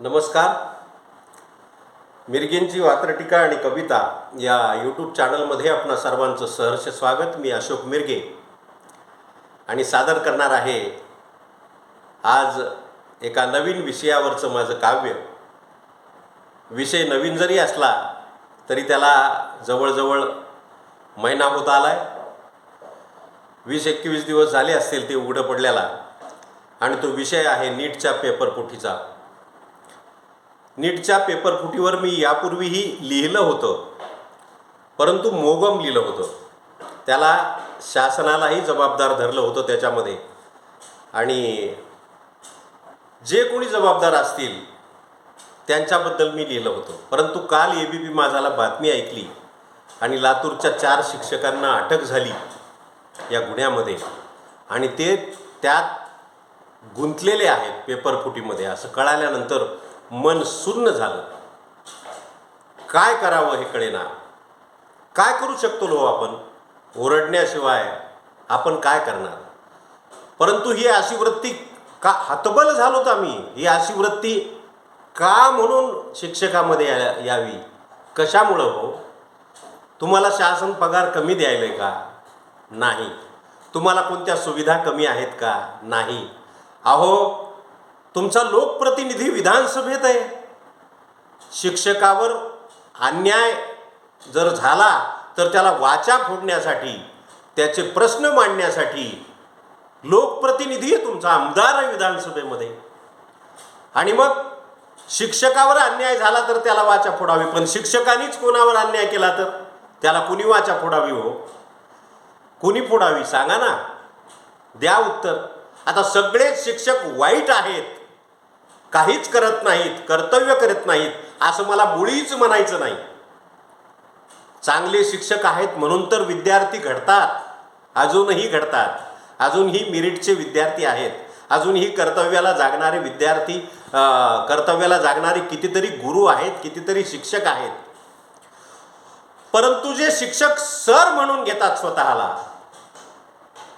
नमस्कार. मिरगेंची वात्रटिका आणि कविता या यूट्यूब चॅनलमध्ये आपणा सर्वांचं सहर्ष स्वागत. मी अशोक मिरगे. आणि सादर करणार आहे आज एका नवीन विषयावरचं माझं काव्य. विषय नवीन जरी असला तरी त्याला जवळजवळ महिना होत आला आहे वीस एकवीस दिवस झाले असतील ते उघडं पडल्याला. आणि तो विषय आहे नीटच्या पेपरपोटीचा नीटच्या पेपरफुटीवर मी यापूर्वीही लिहिलं होतं. परंतु मोगम लिहिलं होतं. त्याला शासनालाही जबाबदार धरलं होतं त्याच्यामध्ये. आणि जे कोणी जबाबदार असतील त्यांच्याबद्दल मी लिहिलं होतं. परंतु काल ए बी पी माझाला बातमी ऐकली आणि लातूरच्या चार शिक्षकांना अटक झाली या गुन्ह्यामध्ये. आणि ते त्यात गुंतलेले आहेत पेपरफुटीमध्ये असं कळाल्यानंतर मन सुन्न झालं. काय करावं हे कळेना. काय करू शकतो लो आपण? ओरडण्याशिवाय आपण काय करणार? परंतु ही अशी वृत्ती का हतबल झालोत आम्ही. ही अशी वृत्ती का म्हणून शिक्षकामध्ये या- यावी? कशामुळं हो? तुम्हाला शासन पगार कमी द्यायला आहे का? नाही. तुम्हाला कोणत्या सुविधा कमी आहेत का? नाही. अहो तुमचा लोकप्रतिनिधी विधानसभेत आहे. शिक्षकावर अन्याय जर झाला तर त्याला वाचा फोडण्यासाठी त्याचे प्रश्न मांडण्यासाठी लोकप्रतिनिधी आहे तुमचा आमदार आहे विधानसभेमध्ये. आणि मग शिक्षकावर अन्याय झाला तर त्याला वाचा फोडावी पण शिक्षकांनीच कोणावर अन्याय केला तर? त्याला कुणी वाचा फोडावी हो? कुणी फोडावी? सांगा ना. द्या उत्तर. आता सगळेच शिक्षक वाईट आहेत. काहीच करत नाहीत कर्तव्य करत नाहीत असं मला मुळीच म्हणायचं नाही. चांगले शिक्षक आहेत म्हणून तर विद्यार्थी घडतात अजूनही घडतात. अजूनही मिरिटचे विद्यार्थी आहेत. अजूनही कर्तव्याला जागणारे विद्यार्थी कर्तव्याला जागणारे कितीतरी गुरु आहेत कितीतरी शिक्षक आहेत. परंतु जे शिक्षक सर म्हणून घेतात स्वतःला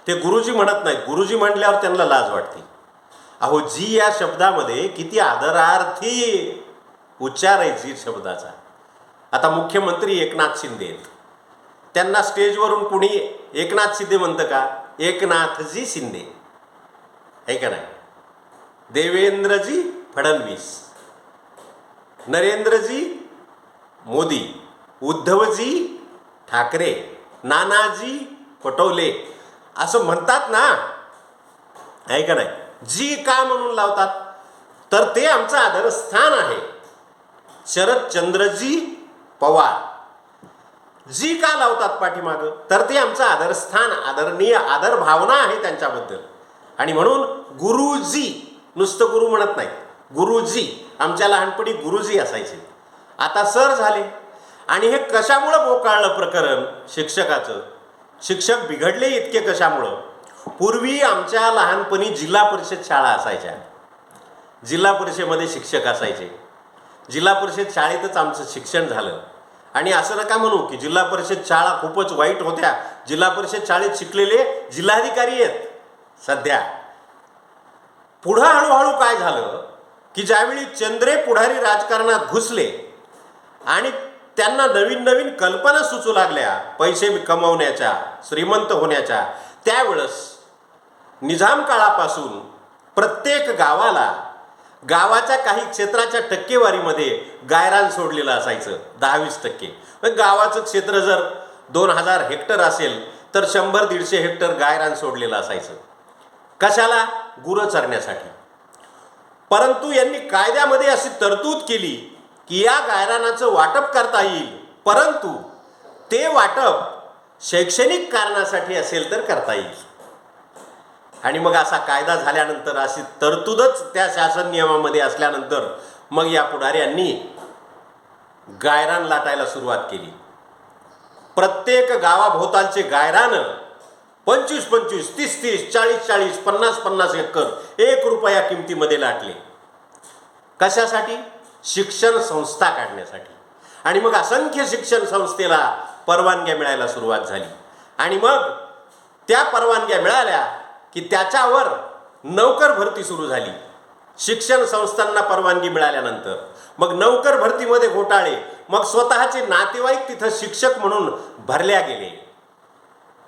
ते गुरुजी म्हणत नाहीत. गुरुजी म्हटल्यावर त्यांना लाज वाटते. अहो जी या शब्दामध्ये किती आदरार्थी उच्चार आहे जी शब्दाचा. आता मुख्यमंत्री एकनाथ शिंदे आहेत. त्यांना स्टेजवरून कुणी एकनाथ शिंदे म्हणतं का? एकनाथजी शिंदे. आहे का नाही? देवेंद्रजी फडणवीस. नरेंद्रजी मोदी. उद्धवजी ठाकरे. नानाजी पटोले. असं म्हणतात ना. आहे का नाही? जी का म्हणून लावतात? तर ते आमचं आदरस्थान आहे. शरदचंद्रजी पवार. जी का लावतात पाठीमागं? तर ते आमचं आदरस्थान आदरणीय आदर भावना आहे त्यांच्याबद्दल. आणि म्हणून गुरुजी नुसतं गुरु म्हणत नाही गुरुजी आमच्या लहानपणी गुरुजी असायचे. आता सर झाले. आणि हे कशामुळं बोकाळलं प्रकरण? शिक्षकाचं. शिक्षक बिघडले इतके कशामुळं? पूर्वी आमच्या लहानपणी जिल्हा परिषद शाळा असायच्या. जिल्हा परिषदेमध्ये शिक्षक असायचे. जिल्हा परिषद शाळेतच आमचं शिक्षण झालं. आणि असं नका म्हणू की जिल्हा परिषद शाळा खूपच वाईट होत्या. जिल्हा परिषद शाळेत शिकलेले जिल्हाधिकारी आहेत सध्या. पुढं हळूहळू काय झालं की ज्यावेळी चंद्रे पुढारी राजकारणात घुसले आणि त्यांना नवीन नवीन कल्पना सुचू लागल्या पैसे कमवण्याच्या श्रीमंत होण्याच्या त्यावेळेस निजाम काळापासून प्रत्येक गावाला गावाच्या काही क्षेत्राच्या टक्केवारीमध्ये गायरान सोडलेलं असायचं दहावीस टक्के. मग गावाचं क्षेत्र जर दोन हजार हेक्टर असेल तर शंभर दीडशे हेक्टर गायरान सोडलेलं असायचं. कशाला? गुरं चरण्यासाठी. परंतु यांनी कायद्यामध्ये अशी तरतूद केली की या गायरानाचं वाटप करता येईल परंतु ते वाटप शैक्षणिक कारणासाठी असेल तर करता येईल. आणि मग असा कायदा झाल्यानंतर अशी तरतूदच त्या शासन नियमामध्ये असल्यानंतर मग या पुढाऱ्यांनी गायरान लाटायला सुरुवात केली. प्रत्येक गावाभोवतालचे गायरान पंचवीस पंचवीस तीस तीस चाळीस चाळीस पन्नास पन्नास एकर एक रुपया किमतीमध्ये लाटले. कशासाठी? शिक्षण संस्था काढण्यासाठी. आणि मग असंख्य शिक्षण संस्थेला परवानग्या मिळायला सुरुवात झाली. आणि मग त्या परवानग्या मिळाल्या की त्याच्यावर नौकर भरती सुरू झाली. शिक्षण संस्थांना परवानगी मिळाल्यानंतर. मग नौकर भरतीमध्ये घोटाळे. मग स्वतःचे नातेवाईक तिथं शिक्षक म्हणून भरल्या गेले.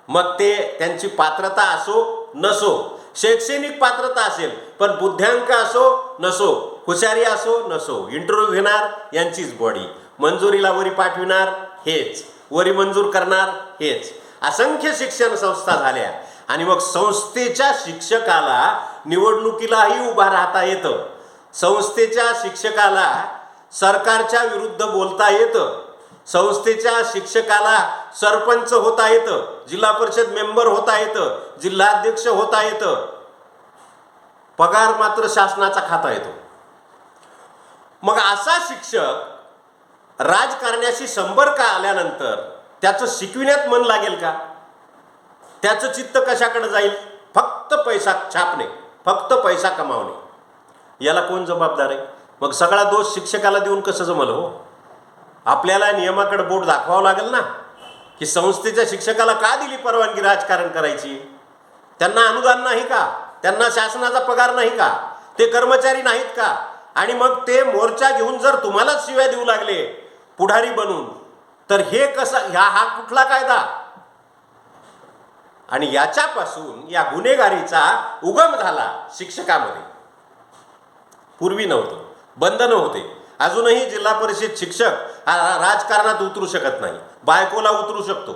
मग ते त्यांची पात्रता असो नसो. शैक्षणिक पात्रता असेल पण बुद्ध्यांक असो नसो. हुशारी असो नसो. इंटरव्ह्यू घेणार यांचीच बॉडी मंजुरीला वरी पाठविणार हेच. वरी मंजूर करणार हेच. असंख्य शिक्षण संस्था झाल्या. आणि मग संस्थेच्या शिक्षकाला निवडणुकीलाही उभा राहता येतं. संस्थेच्या शिक्षकाला सरकारच्या विरुद्ध बोलता येतं. संस्थेच्या शिक्षकाला सरपंच होता येतं जिल्हा परिषद मेंबर होता येतं जिल्हाध्यक्ष होता येतं. पगार मात्र शासनाचा खाता येतो. मग असा शिक्षक राजकारण्याशी संपर्क आल्यानंतर त्याचं शिकविण्यात मन लागेल का? त्याचं चित्त कशाकडे जाईल? फक्त पैसा छापणे फक्त पैसा कमावणे. याला कोण जबाबदार आहे? मग सगळा दोष शिक्षकाला देऊन कसं जमलं हो? आपल्याला नियमाकडे बोट दाखवावं लागेल ना? की संस्थेच्या शिक्षकाला का दिली परवानगी राजकारण करायची? त्यांना अनुदान नाही का? त्यांना शासनाचा पगार नाही का? ते कर्मचारी नाहीत का? आणि मग ते मोर्चा घेऊन जर तुम्हालाच शिव्या देऊ लागले पुढारी बनून तर हे कसं ह्या हा कुठला कायदा? आणि याच्यापासून या गुन्हेगारीचा उगम झाला शिक्षकामध्ये. पूर्वी नव्हतं. बंधनं होते अजूनही जिल्हा परिषद शिक्षक हा राजकारणात उतरू शकत नाही. बायकोला उतरू शकतो.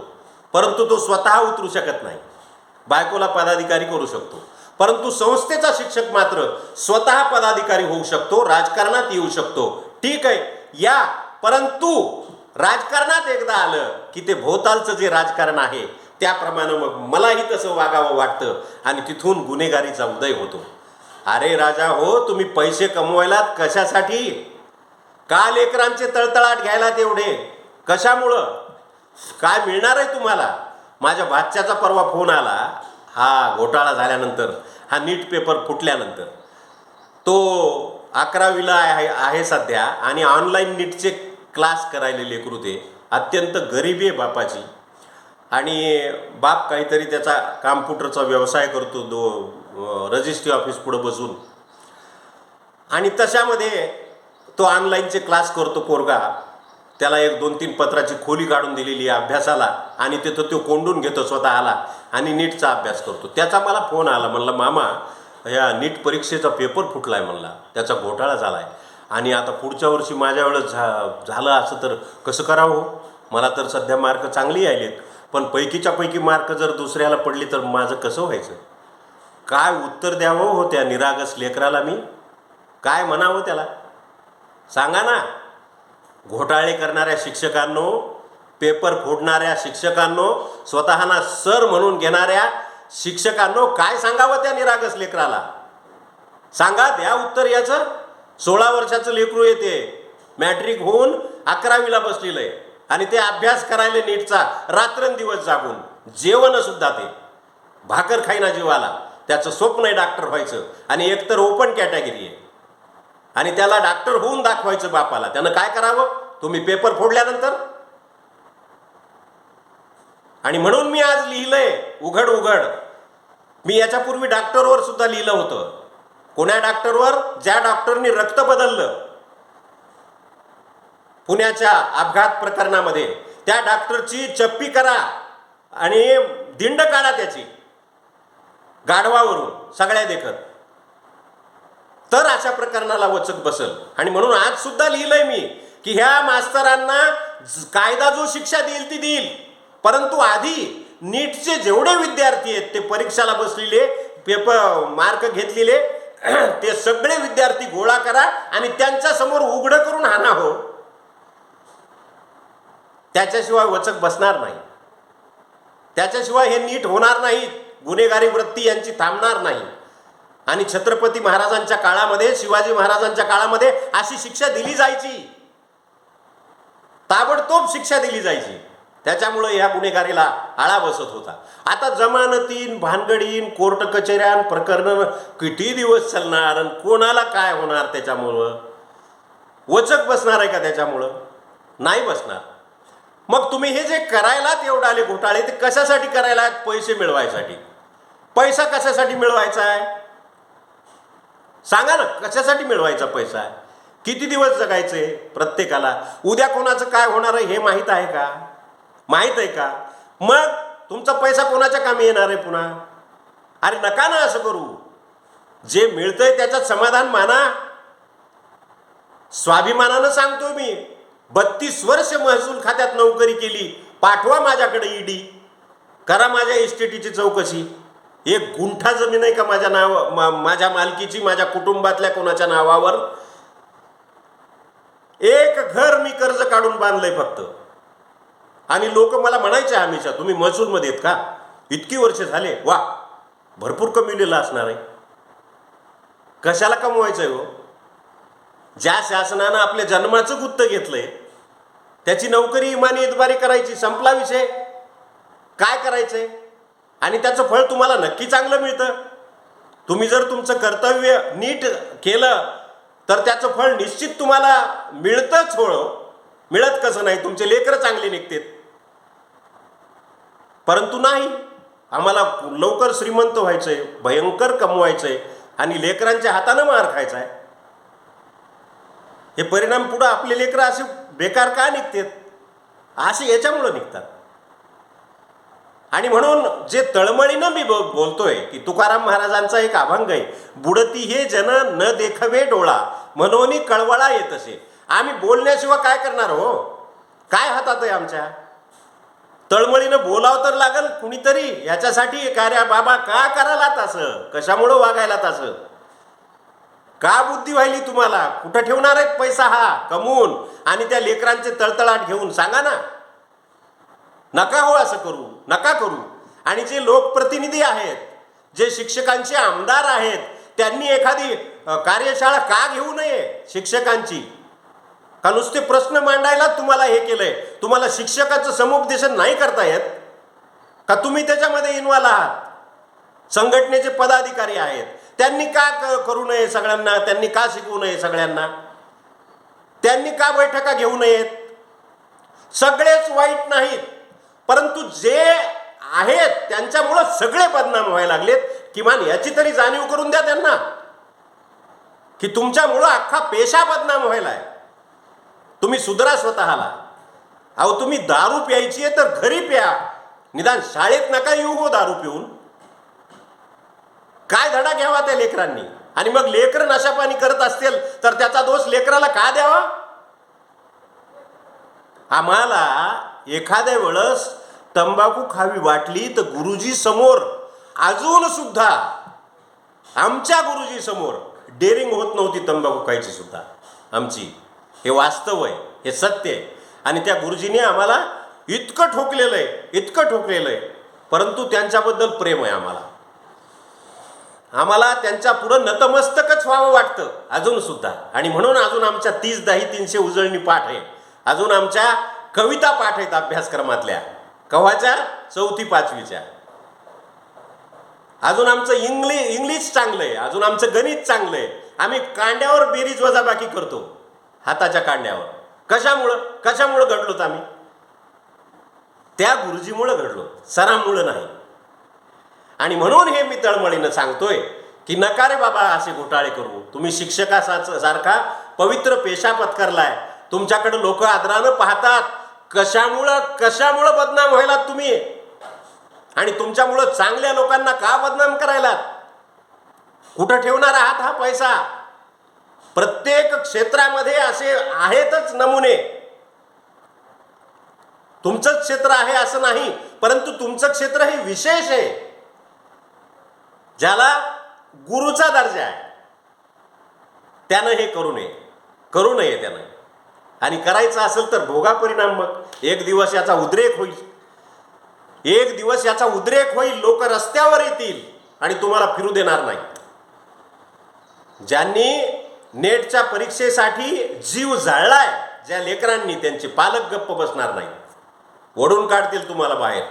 परंतु तो स्वतः उतरू शकत नाही. बायकोला पदाधिकारी करू शकतो. परंतु संस्थेचा शिक्षक मात्र स्वतः पदाधिकारी होऊ शकतो राजकारणात येऊ शकतो. ठीक आहे. या परंतु राजकारणात एकदा आलं की ते भोवतालचं जे राजकारण आहे त्याप्रमाणे मग मलाही तसं वागावं वाटतं आणि तिथून गुन्हेगारीचा उदय होतो. अरे राजा हो तुम्ही पैसे कमवायलात कशासाठी? का लेकरांचे तळतळाट घ्यायला तेवढे कशामुळं? काय मिळणार आहे तुम्हाला? माझ्या बादशाचा परवा फोन आला. हा घोटाळा झाल्यानंतर हा नीट पेपर फुटल्यानंतर. तो अकरावीला आहे आहे सध्या आणि ऑनलाईन नीटचे क्लास करायले लेकरू ते. अत्यंत गरिबी आहे बापाची. आणि बाप काहीतरी त्याचा कॉम्प्युटरचा व्यवसाय करतो दो रजिस्ट्री ऑफिस पुढं बसून. आणि तशामध्ये तो ऑनलाईनचे क्लास करतो पोरगा. त्याला एक दोन तीन पत्राची खोली काढून दिलेली आहे अभ्यासाला आणि तिथं तो कोंडून घेतो स्वतःला आणि नीटचा अभ्यास करतो. त्याचा मला फोन आला म्हणलं मामा ह्या नीट परीक्षेचा पेपर फुटला आहे म्हणला. त्याचा घोटाळा झाला आहे आणि आता पुढच्या वर्षी माझ्या वेळेस झा झालं असं तर कसं करावं हो? मला तर सध्या मार्क चांगली आलेत पण पैकीच्या पैकी मार्क जर दुसऱ्याला पडली तर माझं कसं व्हायचं? काय उत्तर द्यावं हो त्या निरागस लेकराला मी? काय म्हणावं त्याला? सांगा ना. घोटाळे करणाऱ्या शिक्षकांनो पेपर फोडणाऱ्या शिक्षकांनो स्वतःना सर म्हणून घेणाऱ्या शिक्षकांनो काय सांगावं त्या निरागस लेकराला? सांगा द्या उत्तर याचं. सोळा वर्षाचं लेकरू येते. मॅट्रिक होऊन अकरावीला बसलेलं आहे. आणि ते अभ्यास करायला नीटचा रात्रंदिवस जागून जेवण सुद्धा ते. भाकर खाईना जीवाला. त्याचं स्वप्न आहे डॉक्टर व्हायचं. आणि एकतर ओपन कॅटेगरी आहे. आणि त्याला डॉक्टर होऊन दाखवायचं बापाला. त्यानं काय करावं? तुम्ही पेपर फोडल्यानंतर? आणि म्हणून मी आज लिहिलंय उघड उघड. मी याच्यापूर्वी डॉक्टरवर सुद्धा लिहिलं होतं. कोण्या डॉक्टरवर ज्या डॉक्टरनी रक्त बदललं. पुण्याच्या अपघात प्रकरणामध्ये त्या डॉक्टरची चप्पी करा आणि दिंड काढा त्याची. गाढवावरून सगळ्या देखत. तर अशा प्रकरणाला वचक बसल. आणि म्हणून आज सुद्धा लिहिलंय मी की ह्या मास्तरांना कायदा जो शिक्षा देईल ती देईल. परंतु आधी नीटचे जेवढे विद्यार्थी आहेत ते परीक्षाला बसलेले पेपर मार्क घेतलेले ते सगळे विद्यार्थी गोळा करा आणि त्यांच्यासमोर उघडं करून हाना हो त्याच्याशिवाय वचक बसणार नाही. त्याच्याशिवाय हे नीट होणार नाहीत गुन्हेगारी वृत्ती यांची थांबणार नाही. आणि छत्रपती महाराजांच्या काळामध्ये शिवाजी महाराजांच्या काळामध्ये अशी शिक्षा दिली जायची. ताबडतोब शिक्षा दिली जायची. त्याच्यामुळं या गुन्हेगारीला आळा बसत होता. आता जमानतीन भानगडीन कोर्ट कचेऱ्यान प्रकरण किती दिवस चालणार आणि कोणाला काय होणार त्याच्यामुळं? वचक बसणार आहे का त्याच्यामुळं? नाही बसणार. मग तुम्ही हे जे करायला एवढं आले घोटाळे ते कशासाठी करायला आहेत? पैसे मिळवायसाठी? पैसा कशासाठी मिळवायचा आहे? सांगा ना कशासाठी मिळवायचा पैसा? किती दिवस जगायचे प्रत्येकाला? उद्या कोणाचं काय होणार आहे हे माहीत आहे का? माहीत आहे का? मग तुमचा पैसा कोणाच्या कामी येणार आहे पुन्हा? अरे नका ना असं करू. जे मिळतंय त्याच्यात समाधान माना. स्वाभिमानानं सांगतो मी. बत्तीस वर्ष महसूल खात्यात नोकरी केली पाठवा माझ्याकडे ईडी करा माझ्या इस्टेटीची चौकशी. एक गुंठा जमीन आहे का माझ्या नाव मा- माझ्या मालकीची माझ्या कुटुंबातल्या कोणाच्या नावावर? एक घर मी कर्ज काढून बांधलंय फक्त. आणि लोक मला म्हणायचे हमेशा तुम्ही महसूलमध्ये आहेत का? इतकी वर्ष झाले वा भरपूर कमिवलेलं असणार आहे. कशाला कमवायचं आहे हो? ज्या शासनानं आपल्या जन्माचं गुत्त घेतलंय त्याची नोकरी इमानी इतबारी करायची संपला विषय. काय करायचंय? आणि त्याचं फळ तुम्हाला नक्की चांगलं मिळतं. तुम्ही जर तुमचं कर्तव्य नीट केलं तर त्याचं फळ निश्चित तुम्हाला मिळतंच हो मिळत कसं नाही? तुमचे लेकरं चांगले निघतात. परंतु नाही आम्हाला लवकर श्रीमंत व्हायचंय भयंकर कमवायचंय आणि लेकरांच्या हातानं मार खायचा आहे हे परिणाम पुढं आपले लेकरं असे बेकार का निघतात? असे याच्यामुळं निघतात. आणि म्हणून जे तळमळीनं मी बो- बोलतोय की तुकाराम महाराजांचा एक अभंग आहे बुडती हे जन न देखवे डोळा मनोनी कळवळा येत असे. आम्ही बोलण्याशिवाय काय करणार हो? काय हातात आहे आमच्या? तळमळीनं बोलावं तर लागल कुणीतरी याच्यासाठी कार्या बाबा का करायला तसं कशामुळं वागायला तसं का बुद्धी व्हायली तुम्हाला? कुठं ठेवणार आहेत पैसा हा? कमवून आणि त्या लेकरांचे तळतळाट घेऊन सांगा ना. नका हो असं करू नका करू. आणि जे लोकप्रतिनिधी आहेत जे शिक्षकांचे आमदार आहेत त्यांनी एखादी कार्यशाळा का घेऊ नये शिक्षकांची? का नुसते प्रश्न मांडायला तुम्हाला हे केलंय? तुम्हाला शिक्षकाचं समुपदेशन नाही करता येत? का तुम्ही त्याच्यामध्ये इन्व्हॉल्व आहात? संघटनेचे पदाधिकारी आहेत. त्यांनी का क- करू नये सगळ्यांना? त्यांनी का शिकवू नये सगळ्यांना? त्यांनी का बैठका घेऊ नयेत? सगळेच वाईट नाहीत. परंतु जे आहेत त्यांच्यामुळं सगळे बदनाम व्हायला लागलेत. किमान याची तरी जाणीव करून द्या त्यांना. की तुमच्यामुळं अख्खा पेशा बदनाम व्हायलाय. तुम्ही सुधरा स्वतःला. अहो तुम्ही दारू प्यायची आहे तर घरी प्या. निदान शाळेत नका येऊ हो दारू पिऊन. काय धडा घ्यावा त्या लेकरांनी? आणि मग लेकर नशापाणी करत असतील तर त्याचा दोष लेकराला का द्यावा? आम्हाला एखाद्या वेळेस तंबाखू खावी वाटली तर गुरुजी समोर अजून सुद्धा आमच्या गुरुजी समोर डेअरिंग होत नव्हती तंबाखू खायची सुद्धा. आमची. हे वास्तव आहे हे सत्य आहे. आणि त्या गुरुजीने आम्हाला इतकं ठोकलेलं आहे इतकं ठोकलेलं आहे. परंतु त्यांच्याबद्दल प्रेम आहे आम्हाला. आम्हाला त्यांच्या पुढं नतमस्तकच व्हावं वाटतं अजून सुद्धा. आणि म्हणून अजून आमच्या तीस दही तीनशे उजळणी पाठ आहे अजून आमच्या कविता पाठ आहेत अभ्यासक्रमातल्या. कव्हाच्या चौथी पाचवीच्या. अजून आमचं इंग्लिश इंग्लिश चांगलं आहे अजून आमचं गणित चांगलं आहे आम्ही कांड्यावर बेरीज वजाबाकी करतो हाताच्या कांड्यावर. कशामुळं? कशामुळं घडलोत आम्ही? त्या गुरुजीमुळं घडलो सरामुळं नाही. आणि म्हणून हे मी तळमळीनं सांगतोय की नका रे बाबा असे घोटाळे करू. तुम्ही शिक्षकाचा सारखा पवित्र पेशा पत्करलाय तुमच्याकडे लोक आदरानं पाहतात. कशामुळं कशामुळं बदनाम व्हायला तुम्ही? आणि तुमच्यामुळं चांगल्या लोकांना का बदनाम करायला कुठं ठेवणार आहात हा पैसा? प्रत्येक क्षेत्रामध्ये असे आहेतच नमुने. तुमचंच क्षेत्र आहे असं नाही परंतु तुमचं क्षेत्र हे विशेष आहे. ज्याला गुरुचा दर्जा आहे. त्यानं हे करू नये. करू नये त्यानं. आणि करायचं असेल तर भोगा परिणाम मग. एक दिवस याचा उद्रेक होईल. एक दिवस याचा उद्रेक होईल. लोक रस्त्यावर येतील आणि तुम्हाला फिरू देणार नाही. ज्यांनी नेटच्या परीक्षेसाठी जीव जाळलाय ज्या लेकरांनी त्यांचे पालक गप्प बसणार नाही. ओढून काढतील तुम्हाला बाहेर.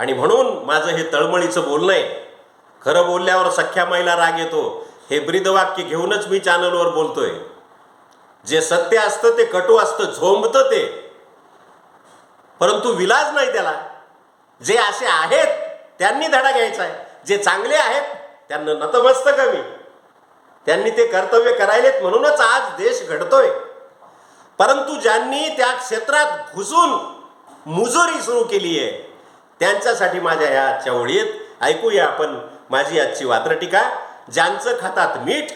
आणि म्हणून माझं हे तळमळीचं बोलणं आहे. खरं बोलल्यावर सख्ख्या महिला राग येतो. हे ब्रीदवाक्य घेऊनच मी चॅनलवर बोलतोय. जे सत्य असतं ते कटू असतं झोंबतं ते. परंतु विलाज नाही त्याला. जे असे आहेत त्यांनी धडा घ्यायचा आहे. जे चांगले आहेत त्यांना नतमस्तक मी. त्यांनी ते कर्तव्य करायलेत म्हणूनच आज देश घडतोय. परंतु ज्यांनी त्या क्षेत्रात घुसून मुजोरी सुरू केली आहे त्यांच्यासाठी माझ्या या आजच्या ओळीत ऐकूया आपण माझी आजची वात्रटिका ज्यांचं खातात मीठ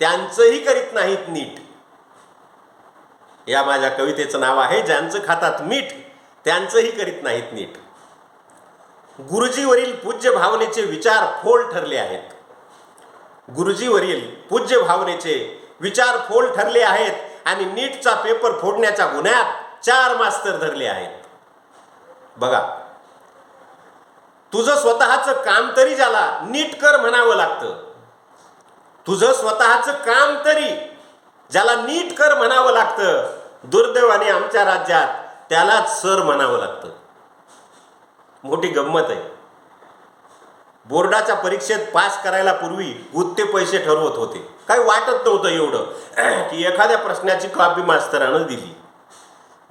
त्यांचंही करीत नाहीत नीट. या माझ्या कवितेचं नाव आहे ज्यांचं खातात मीठ त्यांचंही करीत नाहीत नीट. गुरुजीवरील पूज्य भावनेचे विचार फोल ठरले आहेत. गुरुजीवरील पूज्य भावनेचे विचार फोल ठरले आहेत आणि नीटचा पेपर फोडण्याच्या गुन्ह्यात चार मास्तर धरले आहेत. बघा तुझं स्वतःचं काम तरी ज्याला नीट कर म्हणावं लागतं. तुझं स्वतःचं काम तरी ज्याला नीट कर म्हणावं लागतं दुर्दैवाने आमच्या राज्यात त्यालाच सर म्हणावं लागतं. मोठी गंमत आहे. बोर्डाच्या परीक्षेत पास करायला पूर्वी गुत्ते पैसे ठरवत होते. काही वाटत नव्हतं एवढं. की एखाद्या प्रश्नाची कॉपी मास्तरानं दिली.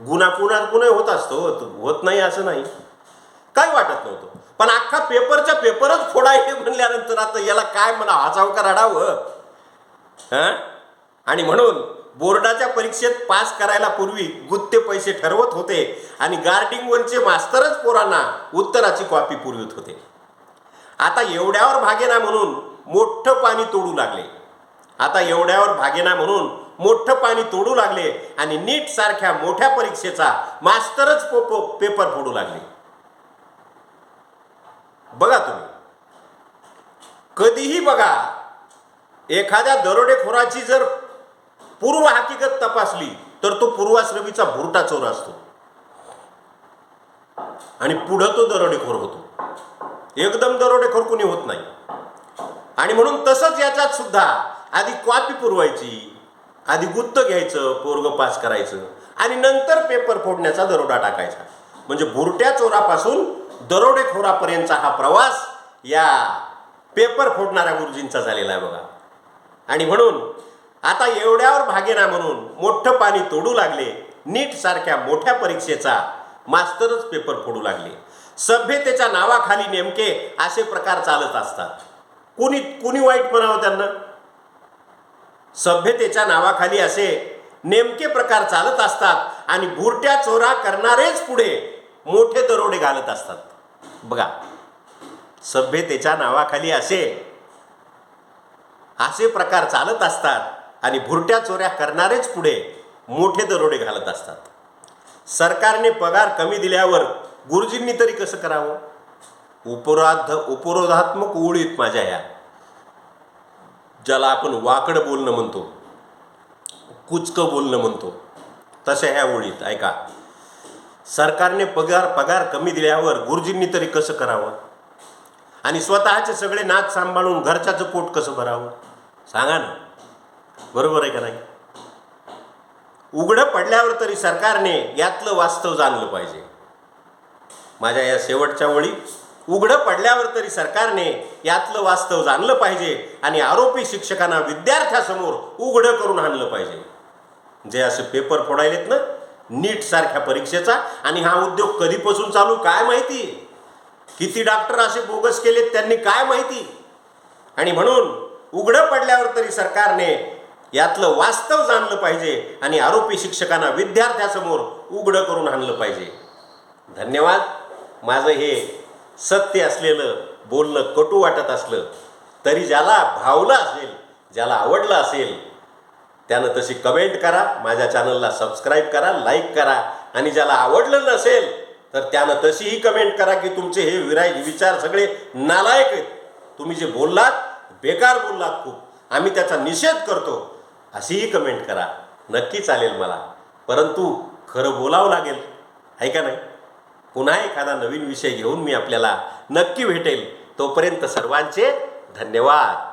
गुन्हा कुणात गुन्हा होत असतो? होत नाही असं नाही. काही वाटत नव्हतं? पण अख्खा पेपरच्या पेपरच फोडायचे म्हणल्यानंतर आता याला काय म्हणा हसाव का रडावं हां? आणि म्हणून बोर्डाच्या परीक्षेत पास करायला पूर्वी गुत्ते पैसे ठरवत होते आणि गार्डिंगवरचे मास्तरच पोरांना उत्तराची कॉपी पुरवित होते. आता एवढ्यावर भागेना म्हणून मोठं पाणी तोडू लागले. आता एवढ्यावर भागेना म्हणून मोठं पाणी तोडू लागले आणि नीट सारख्या मोठ्या परीक्षेचा मास्तरच पो पो- पेपर फोडू लागले. बघा तुम्ही. कधीही बघा एखाद्या दरोडेखोराची जर पूर्व हकीकत तपासली तर तो पूर्वाश्रमीचा भुरटा चोर असतो. आणि पुढं तो दरोडेखोर होतो. एकदम दरोडेखोर कोणी होत नाही. आणि म्हणून तसंच याच्यात सुद्धा आधी कॉपी पुरवायची आधी गुत्त घ्यायचं पोरग पास करायचं आणि नंतर पेपर फोडण्याचा दरोडा टाकायचा. म्हणजे बुरट्या चोरापासून दरोडेखोरापर्यंतचा हा प्रवास या पेपर फोडणाऱ्या गुरुजींचा झालेला आहे बघा. आणि म्हणून आता एवढ्यावर भागेना म्हणून मोठं पाणी तोडू लागले नीट सारख्या मोठ्या परीक्षेचा मास्तरच पेपर फोडू लागले. सभ्यतेच्या नावाखाली नेमके असे प्रकार चालत असतात. कुणी कुणी वाईट म्हणावं त्यांना? सभ्यतेच्या नावाखाली असे नेमके प्रकार चालत असतात. आणि बुरट्या चोरा करणारेच पुढे मोठे दरोडे घालत असतात. बघा सभ्यतेच्या नावाखाली असे असे प्रकार चालत असतात आणि भुरट्या चोऱ्या करणारेच पुढे मोठे दरोडे घालत असतात. सरकारने पगार कमी दिल्यावर गुरुजींनी तरी कसं करावं? उपराध उपरोधात्मक ओळीत माझ्या ह्या. ज्याला आपण वाकडं बोलणं म्हणतो कुचकं बोलणं म्हणतो. तशा ह्या ओळीत ऐका. सरकारने पगार पगार कमी दिल्यावर गुरुजींनी तरी कसं करावं? आणि स्वतःचे सगळे नाद सांभाळून घरच्याचं पोट कसं भरावं? सांगा ना. बरोबर आहे का नाही? उघडं पडल्यावर तरी सरकारने यातलं वास्तव जाणलं पाहिजे. माझ्या या शेवटच्या ओळी उघडं पडल्यावर तरी सरकारने यातलं वास्तव जाणलं पाहिजे आणि आरोपी शिक्षकांना विद्यार्थ्यासमोर उघडं करून आणलं पाहिजे. जे असे पेपर फोडायलेत ना नीट सारख्या परीक्षेचा आणि हा उद्योग कधीपासून चालू काय माहिती? किती डॉक्टर असे बोगस केलेत त्यांनी काय माहिती? आणि म्हणून उघडं पडल्यावर तरी सरकारने यातलं वास्तव जाणलं पाहिजे आणि आरोपी शिक्षकांना विद्यार्थ्यासमोर उघडं करून आणलं पाहिजे. धन्यवाद. माझं हे सत्य असलेलं बोलणं कटू वाटत असलं तरी ज्याला भावलं असेल ज्याला आवडलं असेल त्यानं तशी कमेंट करा माझ्या चॅनलला सबस्क्राईब करा लाईक करा. आणि ज्याला आवडलं नसेल तर त्यानं तशीही कमेंट करा की तुमचे हे विराय विचार सगळे नालायक आहेत. तुम्ही जे बोललात बेकार बोललात खूप. आम्ही त्याचा निषेध करतो. अशीही कमेंट करा. नक्की चालेल मला. परंतु खरं बोलावं लागेल. आहे का नाही? पुन्हा एखादा नवीन विषय घेऊन मी आपल्याला नक्की भेटेल. तोपर्यंत सर्वांचे धन्यवाद.